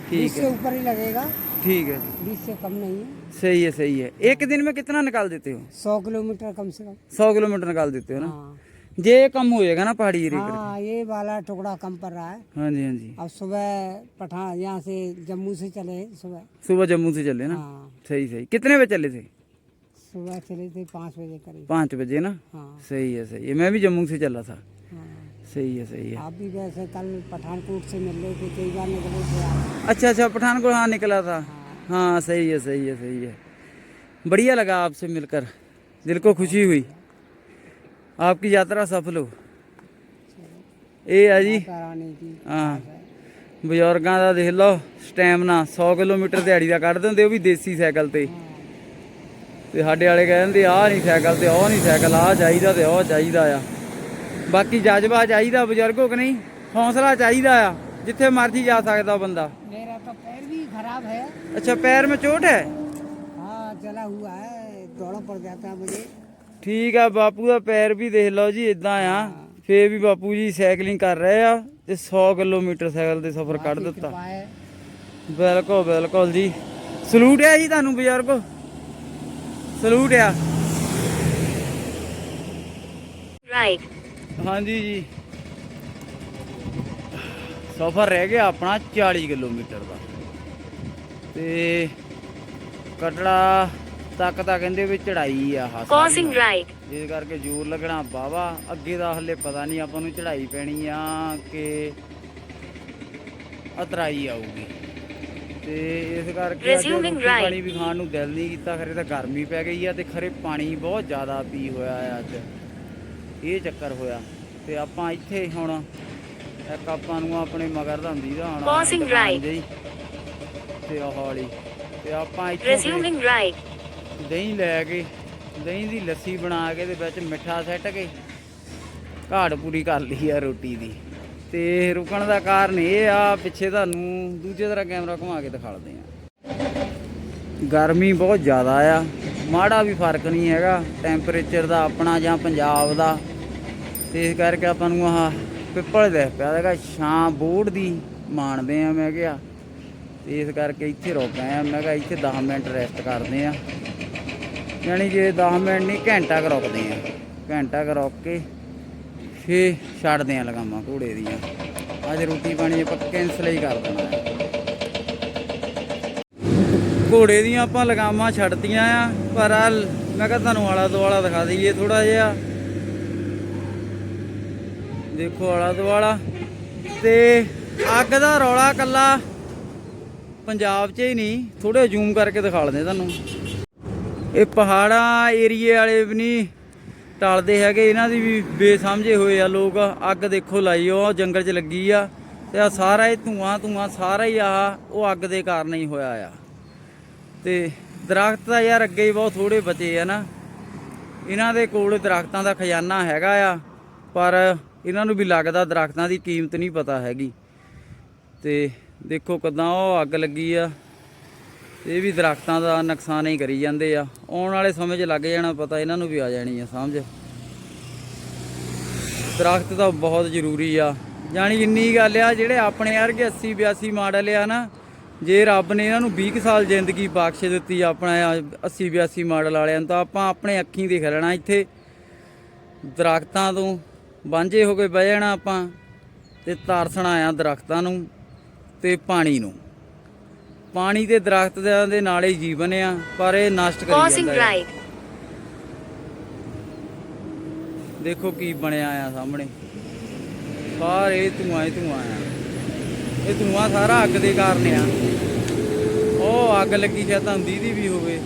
ठीक बीस से ऊपर ही लगेगा ठीक है बीस से कम नहीं है सही है सही है एक दिन में कितना निकाल देते हो सौ किलोमीटर कम से कम सौ किलोमीटर निकाल देते हो ना हाँ ये कम हो जाएगा ना पहाड़ी एरिया का हाँ ये वाला टुकड़ा कम पड़ रहा है हाँ जी हाँ जी अब सुबह पठान यहाँ से जम्मू से चले सुबह सुबह जम्मू से चले ना हाँ सही सही कितने बजे चले थे सुबह चले थे पाँच बजे करीब पाँच बजे ना हाँ सही है सही है मैं भी जम्मू से चला था हाँ सही है सही है आप भी वैसे कल पठानकोट से मिल रहे थे कई बार निकले थे आप अच्छा अच्छा पठानकोट हाँ निकला था हाँ सही है सही है सही है बढ़िया लगा आपसे मिलकर दिल को खुशी हुई आपकी यात्रा सफल हो ਇਹ ਆ ਜੀ कराने की ਹਾਂ ਬਜ਼ੁਰਗਾਂ ਦਾ ਦੇਖ ਲਓ ਸਟੈਮਨਾ 100 ਕਿਲੋਮੀਟਰ ਦਿਹਾੜੀ ਦਾ ਕੱਢ ਦਿੰਦੇ ਉਹ ਵੀ ਦੇਸੀ ਸਾਈਕਲ ਤੇ ਤੇ ਸਾਡੇ ਵਾਲੇ ਕਹਿੰਦੇ ਆਹ ਨਹੀਂ ਸਾਈਕਲ ਤੇ ਉਹ ਨਹੀਂ ਸਾਈਕਲ ਆਹ ਚਾਹੀਦਾ ਤੇ ਉਹ ਚਾਹੀਦਾ ਆ ਬਾਕੀ ਜਜ਼ਬਾ ਚਾਹੀਦਾ ਬਜ਼ੁਰਗੋ ਕਿ ਨਹੀਂ ਹੌਸਲਾ ਚਾਹੀਦਾ ਆ ਜਿੱਥੇ ਮਰਜ਼ੀ ਜਾ ਸਕਦਾ ਬੰਦਾ मेरा तो पैर भी खराब है ਅੱਛਾ ਪੈਰ में चोट है हाँ जला हुआ है दौड़ा पड़ जाता है मुझे ਠੀਕ ਆ ਬਾਪੂ ਦਾ ਪੈਰ ਵੀ ਦੇਖ ਲਓ ਜੀ ਇਦਾਂ ਆ ਫੇਰ ਵੀ ਬਾਪੂ ਜੀ ਸਾਈਕਲਿੰਗ ਕਰ ਰਹੇ ਆ ਤੇ 100 ਕਿਲੋਮੀਟਰ ਸਾਈਕਲ ਤੇ ਸਫ਼ਰ ਕੱਢ ਦਿੱਤਾ कृपा है ਬਿਲਕੁਲ ਬਿਲਕੁਲ ਜੀ ਸਲੂਟ ਹੈ ਜੀ ਤੁਹਾਨੂੰ ਬਜ਼ੁਰਗੋ ਸਲੂਟ ਆ right, ਹਾਂਜੀ ਜੀ। ਸਫ਼ਰ ਰਹਿ ਗਿਆ ਆਪਣਾ 40 ਕਿਲੋਮੀਟਰ ਦਾ। ਤੇ ਕਟੜਾ ਤੱਕ ਤਾਂ ਕਹਿੰਦੇ ਵੀ ਚੜਾਈ ਆ ਸਾਰੀ causing right, ਜਿਸ ਕਰਕੇ ਜ਼ੋਰ ਲੱਗਣਾ ਬਾਵਾ ਅੱਗੇ ਦਾ ਹਲੇ ਪਤਾ ਨਹੀਂ ਆਪਾਂ ਨੂੰ ਚੜਾਈ ਪੈਣੀ ਆ ਕਿ ਅਤਰਾਈ ਆਊਗੀ। ਤੇ ਇਸ ਕਰਕੇ. ਪਾਣੀ ਵੀ ਖਾਣ ਨੂੰ ਦਿਲ ਨਹੀਂ ਕੀਤਾ ਖਰੇ ਤਾਂ ਗਰਮੀ ਪੈ ਗਈ ਆ ਤੇ ਖਰੇ ਪਾਣੀ ਬਹੁਤ ਜ਼ਿਆਦਾ ਪੀ ਹੋਇਆ ਆ ਅੱਜ। ਇਹ ਚੱਕਰ ਹੋਇਆ ਤੇ ਆਪਾਂ ਇੱਥੇ ਹੁਣ ਇੱਕ ਆਪਾਂ ਨੂੰ ਆਪਣੇ ਮਗਰ ਦਾ ਹੁੰਦੀ ਦਾ ਦੁਕਾਨ right. ਜਿਹੀ ਤੇ ਉਹ ਵਾਲੀ। ਤੇ ਆਪਾਂ ਇੱਥੇ Resuming right. ਦਹੀਂ ਲੈ ਕੇ ਦਹੀਂ ਦੀ ਲੱਸੀ ਬਣਾ ਕੇ ਤੇ ਵਿੱਚ ਮਿੱਠਾ ਸੱਟ ਕੇ। ਘਾੜ ਪੂਰੀ ਕਰ ਲਈ ਆ ਰੋਟੀ ਦੀ। ਤੇ ਰੁਕਣ ਦਾ ਕਾਰਨ ਇਹ ਆ ਪਿੱਛੇ ਤੁਹਾਨੂੰ ਦੂਜੇ ਤਰ੍ਹਾਂ ਕੈਮਰਾ ਘੁਮਾ ਕੇ ਦਿਖਾਉਂਦੇ ਆ। ਗਰਮੀ ਬਹੁਤ ਜ਼ਿਆਦਾ ਆ। ਮਾੜਾ ਵੀ ਫ਼ਰਕ ਨਹੀਂ ਹੈਗਾ ਟੈਂਪਰੇਚਰ ਦਾ ਆਪਣਾ ਜਾਂ ਪੰਜਾਬ ਦਾ। ਤੇ ਇਸ ਕਰਕੇ ਆਪਾਂ ਨੂੰ ਆਹ ਪਿੱਪਲ ਦੇ ਪਿਆ ਹੈਗਾ, ਛਾਂ ਬੋਰਡ ਦੀ ਮਾਣਦੇ ਆ ਮੈਂ ਕਿਹਾ। ਤੇ ਇਸ ਕਰਕੇ ਇੱਥੇ ਰੁਕ ਗਏ ਆ ਮੈਂ ਕਿਹਾ ਇੱਥੇ 10 ਮਿੰਟ ਰੈਸਟ ਕਰਦੇ ਆ। ਯਾਨੀ ਜੇ 10 ਮਿੰਟ ਨਹੀਂ, ਘੰਟਾ ਕੁ ਰੁਕਦੇ ਆ। ਘੰਟਾ ਕੁ ਰੁਕ ਕੇ ਫੇ ਛੱਡਦੇ ਆ ਲਗਾਮਾਂ ਘੋੜੇ ਦੀਆਂ। ਅੱਜ ਰੋਟੀ ਪਾਣੀ ਆਪਾਂ ਕੈਂਸਲ ਹੀ ਕਰ ਦੇਣਾ। ਹੈ ਘੋੜੇ ਦੀਆਂ ਆਪਾਂ ਲਗਾਮਾਂ ਛੱਡਤੀਆਂ ਆ, ਪਰ ਆ ਮੈਂ ਕਿਹਾ ਤੁਹਾਨੂੰ ਆਲਾ ਦੁਆਲਾ ਦਿਖਾ ਦਈਏ ਥੋੜਾ ਜਿਹਾ। ਦੇਖੋ ਆਲਾ ਦੁਆਲਾ। ਤੇ ਅੱਗ ਦਾ ਰੌਲਾ ਕੱਲਾ ਪੰਜਾਬ 'ਚ ਹੀ ਨਹੀਂ ਥੋੜੇ ਜ਼ੂਮ ਕਰਕੇ ਦਿਖਾ ਲੈਂਦੇ ਤੁਹਾਨੂੰ। ਇਹ ਪਹਾੜਾਂ ਏਰੀਏ ਵਾਲੇ ਵੀ ਨਹੀਂ ਟਲਦੇ ਹੈਗੇ, ਇਹਨਾਂ ਦੀ ਵੀ ਬੇਸਮਝੇ ਹੋਏ ਆ ਲੋਕ। ਅੱਗ ਦੇਖੋ ਲਾਈ ਉਹ ਜੰਗਲ 'ਚ ਲੱਗੀ ਆ। ਤੇ ਆ ਸਾਰਾ ਇਹ ਧੂਆਂ ਧੂਆਂ, ਸਾਰਾ ਹੀ ਆਹ ਉਹ ਅੱਗ ਦੇ ਕਾਰਨ ਹੀ ਹੋਇਆ ਆ। ਤੇ ਦਰਖਤ ਤਾਂ ਯਾਰ ਅੱਗੇ ਹੀ ਬਹੁਤ ਥੋੜੇ ਬਚੇ ਆ ਨਾ। ਇਹਨਾਂ ਦੇ ਕੋਲ ਦਰਖਤਾਂ ਦਾ ਖਜ਼ਾਨਾ ਹੈਗਾ ਆ, ਪਰ ਇਹਨਾਂ ਨੂੰ ਵੀ ਲੱਗਦਾ ਦਰਖਤਾਂ ਦੀ ਕੀਮਤ ਨਹੀਂ ਪਤਾ ਹੈਗੀ। ਤੇ ਦੇਖੋ ਕਦਾਂ ਉਹ ਅੱਗ ਲੱਗੀ ਆ। ਇਹ ਵੀ ਦਰਖਤਾਂ ਦਾ ਨੁਕਸਾਨ ਹੀ ਕਰੀ ਜਾਂਦੇ ਆ। ਆਉਣ ਵਾਲੇ ਸਮੇਂ 'ਚ ਲੱਗ ਜਾਣਾ ਪਤਾ ਇਹਨਾਂ ਨੂੰ ਵੀ ਆ ਜਾਣੀ ਆ, ਸਮਝ? ਦਰਖਤ ਤਾਂ ਬਹੁਤ ਜ਼ਰੂਰੀ ਆ। ਜਾਣੀ ਇੰਨੀ ਗੱਲ ਆ, ਜਿਹੜੇ ਆਪਣੇ ਵਰਗੇ 80 82 ਮਾਡਲ ਆ ਨਾ ਜੇ ਰੱਬ ਨੇ ਇਹਨਾਂ ਨੂੰ 20 ਕੁ ਸਾਲ ਜ਼ਿੰਦਗੀ ਬਖਸ਼ ਦਿੱਤੀ ਆਪਣਾ 80 82 ਮਾਡਲ ਵਾਲਿਆਂ ਨੂੰ ਤਾਂ ਆਪਾਂ ਆਪਣੇ ਅੱਖੀਂ ਦੇਖ ਲੈਣਾ ਇੱਥੇ। ਦਰਖਤਾਂ ਤੋਂ ਵਾਂਝੇ ਹੋ ਕੇ ਬਹਿ ਜਾਣਾ ਆਪਾਂ ਤੇ ਤਰਸਣਾ ਆ ਦਰਖਤਾਂ ਨੂੰ ਤੇ ਪਾਣੀ ਨੂੰ। ਪਾਣੀ ਤੇ ਦਰਖਤ ਦੇ- ਨਾਲ ਹੀ ਜੀਵਨ ਆ ਪਰ ਇਹ ਨਸ਼ਟ ਕਰੀ ਜਾਂਦਾ ਹੈ. ਦੇਖੋ ਕੀ ਬਣਿਆ ਆ ਸਾਹਮਣੇ। ਸਾਰੇ ਧੂਆਂ ਹੀ ਧੂਆਂ ਆ। ਇਹ ਧੂਆਂ ਸਾਰਾ ਅੱਗ ਦੇ ਕਾਰਨ ਆ। ਉਹ ਅੱਗ ਲੱਗੀ ਸ਼ਾਇਦ ਤੁਹਾਨੂੰ ਦੀਦੀ ਵੀ ਹੋਵੇ।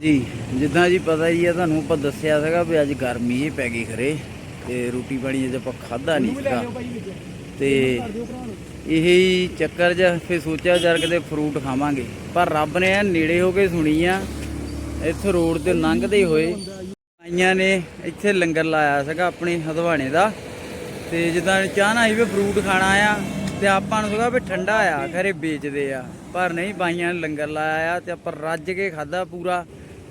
ਜੀ ਜਿੱਦਾਂ ਜੀ ਪਤਾ ਹੀ ਆ ਤੁਹਾਨੂੰ ਆਪਾਂ ਦੱਸਿਆ ਸੀਗਾ ਵੀ ਅੱਜ ਗਰਮੀ ਹੀ ਪੈ ਗਈ ਖਰੇ ਤੇ ਰੋਟੀ ਪਾਣੀ ਅਜੇ ਆਪਾਂ ਖਾਦਾ ਨਹੀਂ ਸੀਗਾ। ਤੇ ਇਹ ਹੀ ਚੱਕਰ ਜਿਹਾ ਫਿਰ ਸੋਚਿਆ ਯਾਰ ਕਿਤੇ ਫਰੂਟ ਖਾਵਾਂਗੇ। ਪਰ ਰੱਬ ਨੇ ਐਨ ਨੇੜੇ ਹੋ ਕੇ ਸੁਣੀ ਆ ਇੱਥੇ ਰੋਡ ਤੇ ਲੰਘਦੇ ਹੋਏ ਆਈਆਂ ਨੇ ਇੱਥੇ ਲੰਗਰ ਲਾਇਆ ਸੀਗਾ ਆਪਣੇ ਹਦਵਾਣੇ ਦਾ। ਤੇ ਜਿੱਦਾਂ ਚਾਹ ਨਾ ਸੀ ਵੀ ਫਰੂਟ ਖਾਣਾ ਆ ਤੇ ਆਪਾਂ ਨੂੰ ਸੀਗਾ ਵੀ ਠੰਡਾ ਆ ਖਰੇ ਵੇਚਦੇ ਆ। ਪਰ ਨਹੀਂ ਬਾਈਆਂ ਨੇ ਲੰਗਰ ਲਾਇਆ ਆ ਤੇ ਆਪਾਂ ਰੱਜ ਕੇ ਖਾਦਾ ਪੂਰਾ।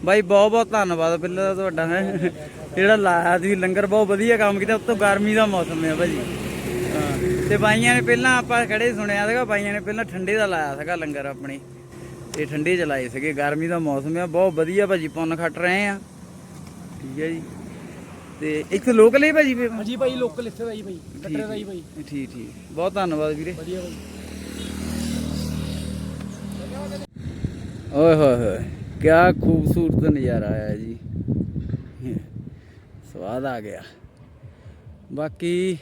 ਬਾਈ ਬਹੁਤ ਬਹੁਤ ਧੰਨਵਾਦ ਪਹਿਲਾਂ ਤਾਂ ਤੁਹਾਡਾ ਹੈ। ਜਿਹੜਾ ਲਾਇਆ ਤੁਸੀਂ ਲੰਗਰ ਬਹੁਤ ਵਧੀਆ ਕੰਮ ਕੀਤਾ ਉੱਤੋਂ ਗਰਮੀ ਦਾ ਮੌਸਮ ਹੈ ਭਾਜੀ। ਹਾਂ, ਤੇ ਬਾਈਆਂ ਨੇ ਪਹਿਲਾਂ ਆਪਾਂ ਖੜੇ ਸੁਣਿਆ ਸੀਗਾ ਬਾਈਆਂ ਨੇ ਪਹਿਲਾਂ ਠੰਡੇ ਦਾ ਲਾਇਆ ਸੀਗਾ ਲੰਗਰ ਆਪਣੇ। ਤੇ ਠੰਡੇ ਚ ਲਾਏ ਸੀਗੇ ਗਰਮੀ ਦਾ ਮੌਸਮ ਆ ਬਹੁਤ ਵਧੀਆ ਭਾਜੀ ਪੁੰਨ ਖੱਟ ਰਹੇ ਆ। ਠੀਕ ਹੈ ਜੀ। ਤੇ ਇੱਥੇ ਲੋਕਲ ਹੀ ਭਾਜੀ ਫਿਰ? ਹਾਂਜੀ ਭਾਈ ਲੋਕਲ ਇੱਥੇ ਦਾ ਹੀ ਭਾਈ ਕੱਟਰੇ ਦਾ ਹੀ ਭਾਈ। ਠੀਕ ਠੀਕ ਬਹੁਤ ਧੰਨਵਾਦ ਵੀਰੇ। ਵਧੀਆ ਭਾਈ। ਓਏ ਹੋਏ ਹੋਏ ਕਿਆ ਖੂਬਸੂਰਤ ਨਜ਼ਾਰਾ ਆਇਆ ਜੀ। ਸਵਾਦ ਆ ਗਿਆ। ਬਾਕੀ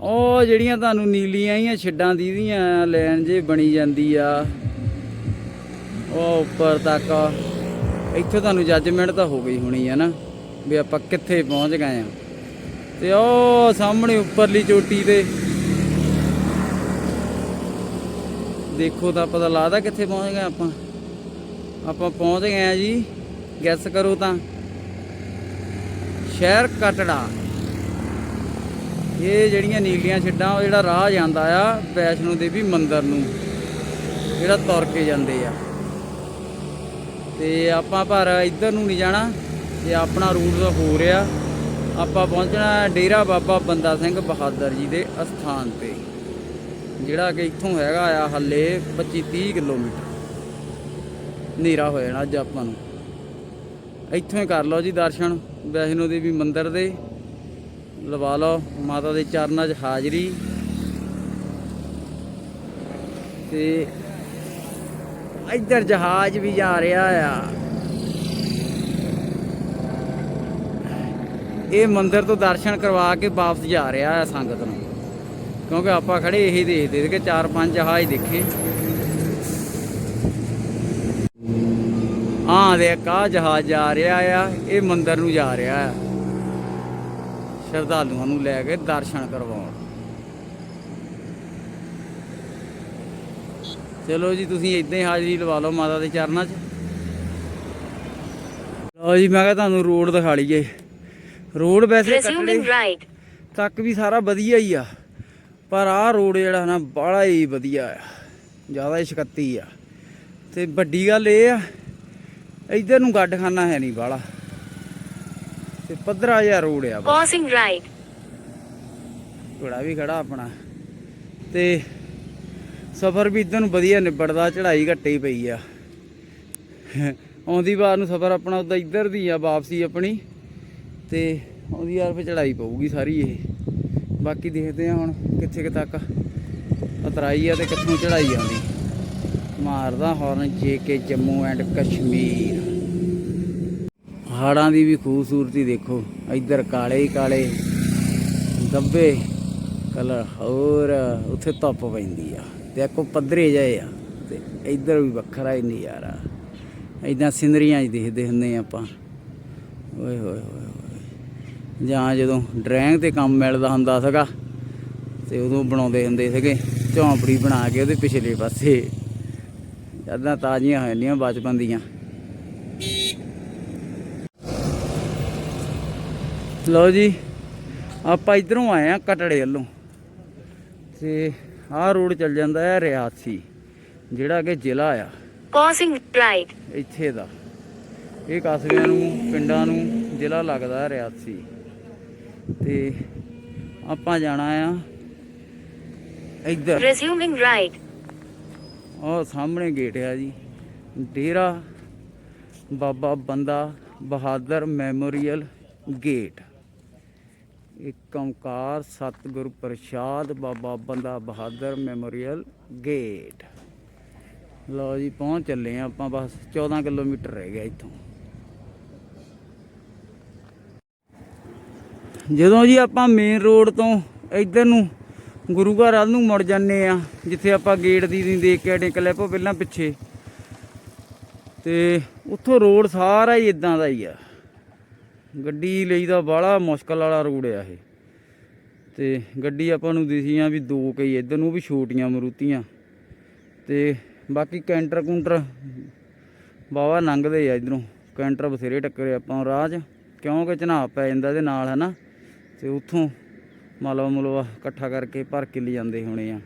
ਉਹ ਜਿਹੜੀਆਂ ਤੁਹਾਨੂੰ ਨੀਲੀਆਂ ਹੀ ਛੱਡਾਂ ਦੀਦੀਆਂ ਲੈਣ ਜੇ ਬਣੀ ਜਾਂਦੀ ਆ ਉਹ ਉੱਪਰ ਤੱਕ ਇੱਥੇ ਤੁਹਾਨੂੰ ਜੱਜਮੈਂਟ ਤਾਂ ਹੋ ਗਈ ਹੋਣੀ ਆ ਨਾ। ਵੀ ਆਪਾਂ ਕਿੱਥੇ ਪਹੁੰਚ ਗਏ ਆ ਤੇ ਉਹ ਸਾਹਮਣੇ ਉੱਪਰਲੀ ਚੋਟੀ ਤੇ ਦੇਖੋ ਤਾਂ ਪਤਾ ਲੱਗਦਾ ਕਿੱਥੇ ਪਹੁੰਚ ਗਏ ਆਪਾਂ। ਆਪਾਂ ਪਹੁੰਚ ਗਏ ਆ ਜੀ ਗੈਸ ਕਰੋ ਤਾਂ, ਸ਼ਹਿਰ ਕਟੜਾ। ਇਹ ਜਿਹੜੀਆਂ ਨੀਲੀਆਂ ਛੱਡਾਂ, ਉਹ ਜਿਹੜਾ ਰਾਹ ਜਾਂਦਾ ਆ ਵੈਸ਼ਨੋ ਦੇਵੀ ਮੰਦਿਰ ਨੂੰ, ਜਿਹੜਾ ਤੁਰ ਕੇ ਜਾਂਦੇ ਆ। ਤੇ ਆਪਾਂ ਪਰ ਇੱਧਰ ਨੂੰ ਨਹੀਂ ਜਾਣਾ। ਤੇ ਆਪਣਾ ਰੂਟ ਹੋ ਰਿਹਾ। ਆਪਾਂ ਪਹੁੰਚਣਾ ਡੇਰਾ ਬਾਬਾ ਬੰਦਾ ਸਿੰਘ ਬਹਾਦਰ ਜੀ ਦੇ ਅਸਥਾਨ ਤੇ, ਜਿਹੜਾ ਕਿ ਇੱਥੋਂ ਹੈਗਾ ਆ ਹੱਲੇ 25 30 ਕਿਲੋਮੀਟਰ। ਹਨੇਰਾ ਹੋ ਜਾਣਾ ਅੱਜ ਆਪਾਂ ਨੂੰ। ਇੱਥੋਂ ਹੀ ਕਰ ਲਓ ਜੀ ਦਰਸ਼ਨ, ਵੈਸ਼ਨੋ ਦੇਵੀ ਮੰਦਿਰ ਦੇ। ਲਵਾ ਲਓ, ਮਾਤਾ ਦੇ ਚਰਨਾਂ 'ਚ ਹਾਜ਼ਰੀ। ਤੇ ਇੱਧਰ ਜਹਾਜ਼ ਵੀ ਜਾ ਰਿਹਾ ਆ। ਇਹ ਮੰਦਿਰ ਤੋਂ ਦਰਸ਼ਨ ਕਰਵਾ ਕੇ ਵਾਪਸ ਜਾ ਰਿਹਾ ਹੈ ਸੰਗਤ ਨੂੰ। ਕਿਉਂਕਿ ਆਪਾਂ ਖੜੇ ਇਹੀ ਦੇਖਦੇ ਸੀ ਕਿ ਚਾਰ ਪੰਜ ਜਹਾਜ਼ ਦੇਖੇ। ਆਹ ਦੇ ਕਾ ਜਹਾਜ਼ ਜਾ ਰਿਹਾ ਆ, ਇਹ ਮੰਦਿਰ ਨੂੰ ਜਾ ਰਿਹਾ ਆ। ਸ਼ਰਧਾਲੂਆਂ ਨੂੰ ਲੈ ਕੇ ਦਰਸ਼ਨ ਕਰਵਾਉਣ। ਚਲੋ ਜੀ, ਤੁਸੀਂ ਇਦਾਂ ਹੀ ਹਾਜ਼ਰੀ ਲਵਾ ਲਓ ਮਾਤਾ ਦੇ ਚਰਨਾਂ 'ਚ। ਲਓ ਜੀ, ਮੈਂ ਕਿਹਾ ਤੁਹਾਨੂੰ ਰੋਡ ਦਿਖਾ ਲਈਏ। ਰੋਡ ਵੈਸੇ right. ਤੱਕ ਵੀ ਸਾਰਾ ਵਧੀਆ ਹੀ ਆ। ਪਰ ਆਹ ਰੋਡ ਜਿਹੜਾ ਨਾ ਬਾਹਲਾ ਹੀ ਵਧੀਆ ਆ। ਜ਼ਿਆਦਾ ਹੀ ਸ਼ਕਤੀ ਆ। ਤੇ ਵੱਡੀ ਗੱਲ ਇਹ ਆ ਇੱਧਰ ਨੂੰ ਗੱਡਖਾਨਾ ਹੈ ਨਹੀਂ ਬਾਹਲਾ। ਤੇ ਪੱਧਰਾ ਜਿਹਾ ਰੋਡ ਆ। Crossing right. ਘੋੜਾ ਵੀ ਖੜਾ ਆਪਣਾ। ਤੇ ਸਫ਼ਰ ਵੀ ਇਦਾਂ ਨੂੰ ਵਧੀਆ ਨਿਬੜਦਾ ਚੜ੍ਹਾਈ ਘੱਟੀ ਪਈ ਆ। ਆਉਂਦੀ ਵਾਰ ਨੂੰ ਸਫ਼ਰ ਆਪਣਾ ਉਦਾਂ ਇੱਧਰ ਦੀ ਆ ਵਾਪਸੀ ਆਪਣੀ। ਤੇ ਉਹਦੀ ਯਾਰ ਫੇ ਚੜਾਈ ਪਊਗੀ ਸਾਰੀ ਇਹ। ਬਾਕੀ ਦੇਖਦੇ ਆ ਹੁਣ ਕਿੱਥੇ ਕੁ ਤੱਕ ਉਤਰਾਈ ਆ ਤੇ ਕਿੱਥੋਂ ਚੜਾਈ ਆਉਂਦੀ। ਮਾਰਦਾ ਹੌਰਨ ਜੇ ਕੇ ਜੰਮੂ ਐਂਡ ਕਸ਼ਮੀਰ। ਪਹਾੜਾਂ ਦੀ ਵੀ ਖੂਬਸੂਰਤੀ ਦੇਖੋ। ਇੱਧਰ ਕਾਲੇ ਹੀ ਕਾਲੇ ਗੱਬੇ ਕਲਰ ਹੋਰ ਉੱਥੇ ਧੁੱਪ ਪੈਂਦੀ ਆ। ਤੇ ਇੱਕੋ ਪੱਧਰੇ ਜਾਏ ਆ ਤੇ ਇੱਧਰ ਵੀ ਵੱਖਰਾ ਹੀ ਨਜ਼ਾਰਾ। ਇਦਾਂ ਸਿੰਦਰੀਆਂ 'ਚ ਦੇਖਦੇ ਹੁੰਦੇ ਆ ਆਪਾਂ। ਓਏ ਹੋਏ ਹੋਏ। ਜਾਂ ਜਦੋਂ ਡਰਾਇੰਗ ਤੇ ਕੰਮ ਮਿਲਦਾ ਹੁੰਦਾ ਸੀਗਾ ਤੇ ਉਦੋਂ ਬਣਾਉਂਦੇ ਹੁੰਦੇ ਸੀਗੇ। ਝੌਂਪੜੀ ਬਣਾ ਕੇ ਉਹਦੇ ਪਿਛਲੇ ਪਾਸੇ। ਯਾਦਾਂ ਤਾਜ਼ੀਆਂ ਹੋ ਜਾਂਦੀਆਂ ਬਚਪਨ ਦੀਆਂ। ਲਓ ਜੀ ਆਪਾਂ ਇਧਰੋਂ ਆਏ ਆ ਕਟੜੇ ਵੱਲੋਂ। ਤੇ ਆਹ ਰੋਡ ਚੱਲ ਜਾਂਦਾ ਹੈ ਰਿਆਸੀ ਜਿਹੜਾ ਕਿ ਜ਼ਿਲ੍ਹਾ ਆ। Crossing right. ਇੱਥੇ ਦਾ। ਇਹ ਕਸਬਿਆਂ ਨੂੰ ਪਿੰਡਾਂ ਨੂੰ ਜ਼ਿਲ੍ਹਾ ਲੱਗਦਾ ਹੈ ਰਿਆਸੀ। ਤੇ ਆਪਾਂ ਜਾਣਾ ਆ ਇੱਧਰ। Resuming right. ਉਹ ਸਾਹਮਣੇ ਗੇਟ ਆ ਜੀ। ਡੇਰਾ ਬਾਬਾ ਬੰਦਾ ਬਹਾਦਰ ਮੈਮੋਰੀਅਲ ਗੇਟ ਇੱਕ ਓਂਕਾਰ ਸਤਿਗੁਰ ਪ੍ਰਸਾਦ ਬਾਬਾ ਬੰਦਾ ਬਹਾਦਰ ਮੈਮੋਰੀਅਲ ਗੇਟ ਲਓ ਜੀ ਪਹੁੰਚ ਚੱਲੇ ਆ ਆਪਾਂ ਬਸ। 14 ਕਿਲੋਮੀਟਰ ਰਹਿ ਗਿਆ ਇੱਥੋਂ। ਜਦੋਂ ਜੀ ਆਪਾਂ ਮੇਨ ਰੋਡ ਤੋਂ ਇੱਧਰ ਨੂੰ ਗੁਰੂ ਘਰ ਵੱਲ ਨੂੰ ਮੁੜ ਜਾਂਦੇ ਆ ਜਿੱਥੇ ਆਪਾਂ ਗੇਟ ਦੀ ਨਹੀਂ ਦੇਖ ਕੇ ਹਟੇ ਕਲਿੱਪ ਪਹਿਲਾਂ ਪਿੱਛੇ, ਤੇ ਉੱਥੋਂ ਰੋਡ ਸਾਰਾ ਹੀ ਇਦਾਂ ਦਾ ਹੀ ਆ। ਗੱਡੀ ਲਈ ਦਾ ਬਾਹਲਾ ਮੁਸ਼ਕਲ ਵਾਲਾ ਰੋਡ ਆ ਇਹ। ਤੇ ਗੱਡੀ ਆਪਾਂ ਨੂੰ ਦਿਸੀਆਂ ਵੀ ਦੋ ਕਈ, ਇੱਧਰ ਨੂੰ ਵੀ ਛੋਟੀਆਂ ਮਰੂਤੀਆਂ। ਤੇ ਬਾਕੀ ਕੈਂਟਰ ਕੁੰਟਰ ਬਾਵਾ ਲੰਘਦੇ ਆ ਇਧਰੋਂ। ਕੈਂਟਰ ਬਥੇਰੇ ਟੱਕਰੇ ਆਪਾਂ ਰਾਹ 'ਚ, ਕਿਉਂਕਿ ਝਨਾਬ ਪੈ ਜਾਂਦਾ ਇਹਦੇ ਨਾਲ, ਹਨਾ? ਤੇ ਉੱਥੋਂ ਮਲਵਾ ਮੁਲਵਾ ਇਕੱਠਾ ਕਰਕੇ ਭਰ ਕੇ ਲੈ ਹੋਣੇ ਆ।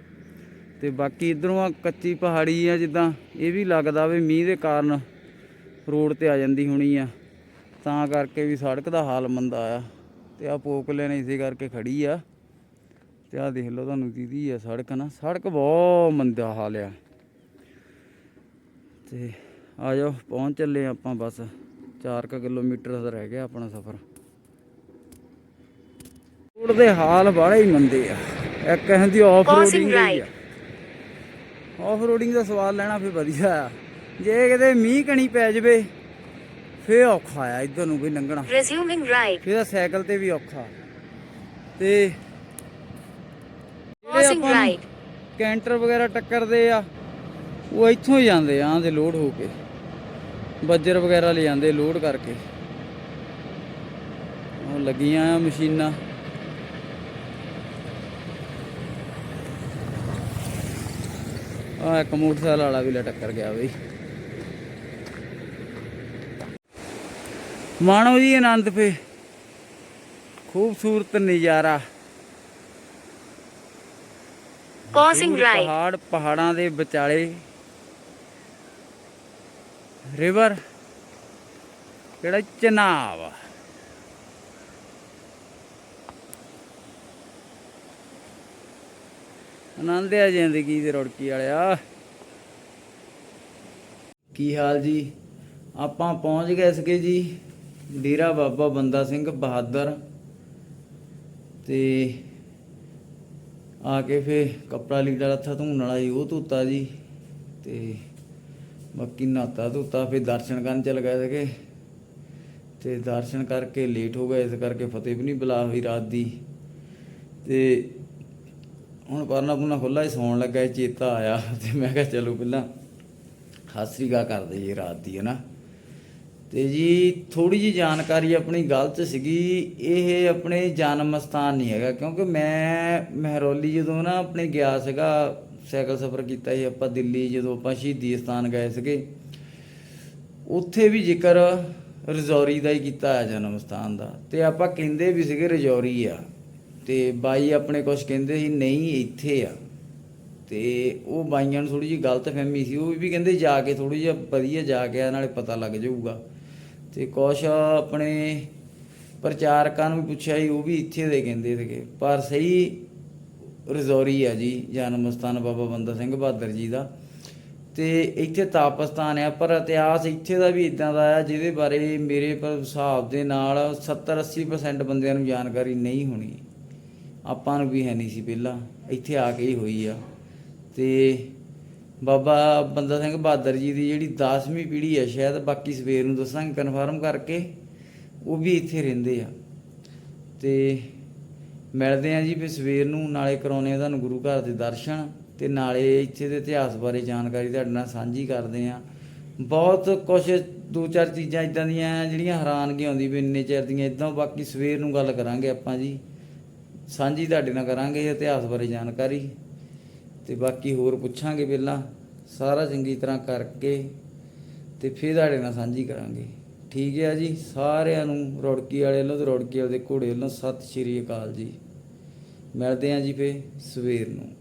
ਤੇ ਬਾਕੀ ਇਧਰੋਂ ਆ ਕੱਚੀ ਪਹਾੜੀ ਆ ਜਿੱਦਾਂ, ਇਹ ਵੀ ਲੱਗਦਾ ਵੀ ਮੀਂਹ ਦੇ ਕਾਰਨ ਰੋਡ ਤੇ ਆ ਜਾਂਦੀ ਹੋਣੀ ਆ। ਤਾਂ ਕਰਕੇ ਵੀ ਸੜਕ ਦਾ ਹਾਲ ਮੰਦਾ ਆ। ਤੇ ਆ ਪੋਕਲੇ ਨੇ ਇਸੇ ਕਰਕੇ ਖੜੀ ਆ। ਤੇ ਆ ਦੇਖ ਲਓ ਤੁਹਾਨੂੰ ਦੀਦੀ ਆ ਸੜਕ ਨਾ, ਸੜਕ ਬਹੁਤ ਮੰਦਾ ਹਾਲ ਆ। ਤੇ ਆ ਜਾਓ, ਪਹੁੰਚ ਚੱਲੇ ਆਪਾਂ ਬਸ। 4 ਕਿਲੋਮੀਟਰ ਦਾ ਰਹਿ ਗਿਆ ਆਪਣਾ ਸਫ਼ਰ। ਰੋਡ ਦੇ ਹਾਲ ਬਾਹਲੇ ਹੀ ਮੰਦੇ ਆ। ਇੱਕ ਕਹਿੰਦੀ off roading right. Off roading ਦਾ ਸਵਾਲ ਲੈਣਾ ਫੇ ਵਧੀਆ ਆ। ਜੇ ਕਿਤੇ ਮੀਂਹ ਕਣੀ ਪੈ ਜਵੇ ਫੇ ਔਖਾ ਆ ਇਧਰ ਨੂੰ ਵੀ ਲੰਘਣਾ। Resuming right. ਫੇ ਤਾਂ ਸਾਈਕਲ ਤੇ ਵੀ ਔਖਾ। ਤੇ ਨੂੰ right. ਕੈਂਟਰ ਵਗੈਰਾ ਟੱਕਰਦੇ ਆ ਉਹ ਇੱਥੋਂ ਹੀ ਜਾਂਦੇ ਆ ਆਂ ਦੇ ਲੋਡ ਹੋ ਕੇ। ਬੱਜਰ ਵਗੈਰਾ ਲੈ ਜਾਂਦੇ ਲੋਡ ਕਰਕੇ। ਉਹ ਲੱਗੀਆਂ ਆ ਮਸ਼ੀਨਾਂ। ਆ ਇੱਕ ਮੋਟਰਸਾਈਕਲ ਵਾਲਾ ਵੀ ਲੈ ਟੱਕਰ ਗਿਆ ਬਈ। ਮਾਣੋ ਜੀ ਆਨੰਦ ਫੇ ਖੂਬਸੂਰਤ ਨਜ਼ਾਰਾ। ਦੂਰ right. ਪਹਾੜ ਪਹਾੜਾਂ ਦੇ ਵਿਚਾਲੇ। ਰਿਵਰ ਜਿਹੜਾ ਚਨਾਬ ਆ? ਆਨੰਦ ਆ ਜ਼ਿੰਦਗੀ ਦੇ ਰੁੜਕੀ ਵਾਲਿਆ। ਕੀ ਹਾਲ ਜੀ? ਆਪਾਂ ਪਹੁੰਚ ਗਏ ਸੀਗੇ ਜੀ। ਡੇਰਾ ਬਾਬਾ ਬੰਦਾ ਸਿੰਘ ਬਹਾਦਰ। ਤੇ ਆ ਕੇ ਫੇ ਕਪੜਾ ਲੀੜਾ ਲੱਥਾ ਧੋਣ ਵਾਲਾ ਜੀ, ਉਹ ਧੋਤਾ ਜੀ। ਤੇ ਬਾਕੀ ਨਾਤਾ ਧੋਤਾ ਫੇ ਦਰਸ਼ਨ ਕਰਨ ਚਲ ਗਏ ਸੀਗੇ ਤੇ ਦਰਸ਼ਨ ਕਰਕੇ ਲੇਟ ਹੋ ਗਏ, ਇਸ ਕਰਕੇ ਫਤਿਹ ਵੀ ਨਹੀਂ ਬੁਲਾ ਹੋਈ ਰਾਤ ਦੀ। ਤੇ ਹੁਣ ਪਰਨਾ ਪੁਨਾ ਖੁੱਲਾ ਹੀ ਸੌਣ ਲੱਗਾ ਚੇਤਾ ਆਇਆ। ਤੇ ਮੈਂ ਕਿਹਾ, ਚਲੋ ਪਹਿਲਾਂ ਹਾਸਰੀਗਾ ਕਰਦੇ ਜੀ ਰਾਤ ਦੀ ਹੈ ਨਾ ਤੇ ਜੀ ਥੋੜੀ ਜੀ ਜਾਣਕਾਰੀ ਆਪਣੀ ਗਲਤ ਸੀਗੀ, ਇਹ ਆਪਣੇ ਜਨਮ ਸਥਾਨ ਨਹੀਂ ਹੈਗਾ, ਕਿਉਂਕਿ ਮੈਂ ਮਹਿਰੌਲੀ ਜਦੋਂ ਨਾ ਆਪਣੇ ਗਿਆ ਸੀਗਾ, ਸਾਈਕਲ ਸਫ਼ਰ ਕੀਤਾ ਸੀ ਆਪਾਂ ਦਿੱਲੀ, ਜਦੋਂ ਆਪਾਂ ਸ਼ਹੀਦੀ ਸਥਾਨ ਗਏ ਸੀਗੇ। ਉੱਥੇ ਵੀ ਜ਼ਿਕਰ ਰਜੌਰੀ ਦਾ ਹੀ ਕੀਤਾ ਹੈ ਜਨਮ ਸਥਾਨ ਦਾ। ਤੇ ਆਪਾਂ ਕਹਿੰਦੇ ਵੀ ਸੀਗੇ ਰਜੌਰੀ ਆ। ਤੇ ਬਾਈ ਆਪਣੇ ਕੁਝ ਕਹਿੰਦੇ ਸੀ ਨਹੀਂ ਇੱਥੇ ਆ। ਤੇ ਉਹ ਬਾਈਆਂ ਨੂੰ ਥੋੜੀ ਜਿਹੀ ਗਲਤ ਫਹਿਮੀ ਸੀ। ਉਹ ਵੀ ਕਹਿੰਦੇ ਜਾ ਕੇ ਥੋੜੀ ਜਿਹਾ ਵਧੀਆ ਜਾ ਕੇ ਆ, ਨਾਲੇ ਪਤਾ ਲੱਗ ਜਾਊਗਾ। ਤੇ ਕੁਛ ਆਪਣੇ ਪ੍ਰਚਾਰਕਾਂ ਨੂੰ ਵੀ ਪੁੱਛਿਆ ਸੀ ਉਹ ਵੀ ਇੱਥੇ ਦੇ ਕਹਿੰਦੇ ਸੀਗੇ। ਪਰ ਸਹੀ ਰਜ਼ੌਰੀ ਆ ਜੀ ਜਨਮ ਸਥਾਨ ਬਾਬਾ ਬੰਦਾ ਸਿੰਘ ਬਹਾਦਰ ਜੀ ਦਾ। ਤੇ ਇੱਥੇ ਤਾਪਸਤਾਨ ਆ ਪਰ ਇਤਿਹਾਸ ਇੱਥੇ ਦਾ ਵੀ ਇਦਾਂ ਦਾ ਆ ਜਿਹਦੇ ਬਾਰੇ ਮੇਰੇ ਪਰ ਹਿਸਾਬ ਦੇ ਨਾਲ 70 80% ਬੰਦਿਆਂ ਨੂੰ ਜਾਣਕਾਰੀ ਨਹੀਂ ਹੋਣੀ। ਆਪਾਂ ਨੂੰ ਵੀ ਹੈ ਨਹੀਂ ਸੀ ਪਹਿਲਾਂ, ਇੱਥੇ ਆ ਕੇ ਹੀ ਹੋਈ ਆ। ਤੇ ਬਾਬਾ ਬੰਦਾ ਸਿੰਘ ਬਹਾਦਰ ਜੀ ਦੀ ਜਿਹੜੀ 10ਵੀਂ ਪੀੜ੍ਹੀ ਆ, ਸ਼ਾਇਦ ਬਾਕੀ ਸਵੇਰ ਨੂੰ ਦੱਸਾਂਗੇ ਕਨਫਰਮ ਕਰਕੇ, ਉਹ ਵੀ ਇੱਥੇ ਰਹਿੰਦੇ ਆ। ਤੇ ਮਿਲਦੇ ਆ ਜੀ ਫਿਰ ਸਵੇਰ ਨੂੰ, ਨਾਲੇ ਕਰਾਉਨੇ ਆ ਤੁਹਾਨੂੰ ਗੁਰੂ ਘਰ ਦੇ ਦਰਸ਼ਨ ਤੇ ਨਾਲੇ ਇੱਥੇ ਦੇ ਇਤਿਹਾਸ ਬਾਰੇ ਜਾਣਕਾਰੀ ਤੁਹਾਡੇ ਨਾਲ ਸਾਂਝੀ ਕਰਦੇ ਆ। ਬਹੁਤ ਕੁਝ ਦੋ ਚਾਰ ਚੀਜ਼ਾਂ ਇਦਾਂ ਦੀਆਂ ਜਿਹੜੀਆਂ ਹੈਰਾਨਗੀ ਆਉਂਦੀ ਵੀ ਇੰਨੇ ਚਿਰ ਦੀਆਂ ਇਦਾਂ ਬਾਕੀ ਸਵੇਰ ਨੂੰ ਗੱਲ ਕਰਾਂਗੇ ਆਪਾਂ ਜੀ। ਸਾਂਝੀ ਤੁਹਾਡੇ ਨਾਲ ਕਰਾਂਗੇ ਇਤਿਹਾਸ ਬਾਰੇ ਜਾਣਕਾਰੀ। ਤੇ ਬਾਕੀ ਹੋਰ ਪੁੱਛਾਂਗੇ ਪਹਿਲਾਂ, ਸਾਰਾ ਚੰਗੀ ਤਰ੍ਹਾਂ ਕਰਕੇ ਤੇ ਫਿਰ ਤੁਹਾਡੇ ਨਾਲ ਸਾਂਝੀ ਕਰਾਂਗੇ। ਠੀਕ ਹੈ ਜੀ, ਸਾਰਿਆਂ ਨੂੰ ਰੋੜਕੀ ਵਾਲੇ ਵੱਲੋਂ ਤੇ ਰੋੜਕੀ ਵਾਲੇ ਦੇ ਘੋੜੇ ਵੱਲੋਂ ਸਤਿ ਸ਼੍ਰੀ ਅਕਾਲ ਜੀ। ਮਿਲਦੇ ਹਾਂ ਜੀ ਫੇ ਸਵੇਰ ਨੂੰ।